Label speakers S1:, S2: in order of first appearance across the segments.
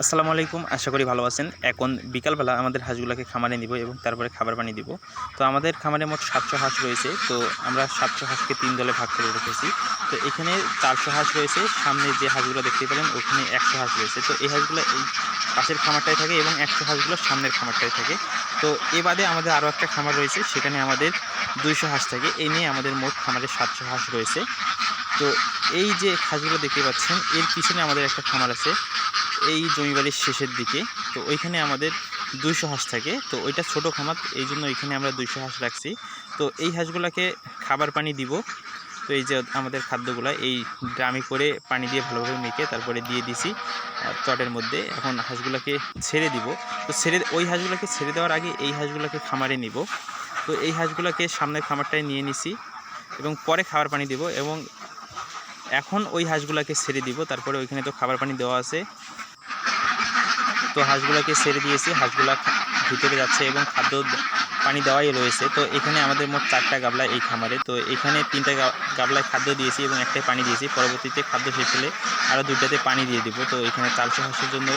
S1: আসসালামু আলাইকুম, আশা করি ভালো আছেন। এখন বিকালবেলা আমাদের হাঁসগুলোকে খামারে নিব এবং তারপরে খাবার পানি দিব। তো আমাদের খামারে মোট সাতশো হাঁস রয়েছে। তো আমরা সাতশো হাঁসকে তিন দলে ভাগ করে রেখেছি। তো এখানে চারশো হাঁস রয়েছে। সামনে যে হাঁসগুলো দেখতে পেলেন, ওখানে একশো হাঁস রয়েছে। তো এই হাঁসগুলো এই পাশের খামারটায় থাকে এবং একশো হাঁসগুলো সামনের খামারটায় থাকে। তো এ বাদে আমাদের আরও একটা খামার রয়েছে, সেখানে আমাদের দুইশো হাঁস থাকে। এই নিয়ে আমাদের মোট খামারে সাতশো হাঁস রয়েছে। তো এই যে হাঁসগুলো দেখতে পাচ্ছেন, এর পিছনে আমাদের একটা খামার আছে। এই জমিবাড়ির শেষের দিকে। তো ওইখানে আমাদের দুইশো হাঁস থাকে। তো ওইটা ছোট খামার, এই জন্য ওইখানে আমরা দুইশো হাঁস রাখছি। তো এই হাঁসগুলোকে খাবার পানি দিব। তো এই যে আমাদের খাদ্যগুলো, এই ড্রামে করে পানি দিয়ে ভালোভাবে মেখে তারপরে দিয়ে দিছি চটের মধ্যে। এখন হাঁসগুলোকে ছেড়ে দিব। তো ছেড়ে, ওই হাঁসগুলোকে ছেড়ে দেওয়ার আগে এই হাঁসগুলোকে খামারে নিব। তো এই হাঁসগুলোকে সামনের খামারটায় নিয়ে নিছি এবং পরে খাবার পানি দিব এবং এখন ওই হাঁসগুলোকে ছেড়ে দিব। তারপরে ওইখানে তো খাবার পানি দেওয়া আছে। তো হাঁসগুলোকে ছেড়ে দিয়েছি। হাঁসগুলা ভিতরে যাচ্ছে এবং খাদ্য পানি দেওয়াই রয়েছে। তো এখানে আমাদের মোট চারটা গাবলা এই খামারে। তো এখানে তিনটা গাবলায় খাদ্য দিয়েছি এবং একটাই পানি দিয়েছি। পরবর্তীতে খাদ্য শেষ হলে আরও দুইটাতে পানি দিয়ে দিব। তো এখানে চারশো হাঁসের জন্য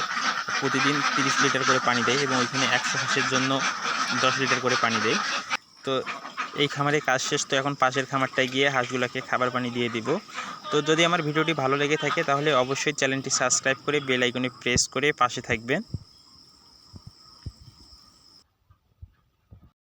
S1: প্রতিদিন তিরিশ লিটার করে পানি দেয় এবং ওইখানে একশো হাঁসের জন্য দশ লিটার করে পানি দেয়। তো এই খামারে কাজ শেষ, তো এখন পাশের খামারটায় গিয়ে হাঁসগুলোকে খাবার পানি দিয়ে দিব। তো যদি আমার ভিডিওটি ভালো লেগে থাকে, তাহলে অবশ্যই চ্যানেলটি সাবস্ক্রাইব করে বেল আইকনে প্রেস করে পাশে থাকবেন।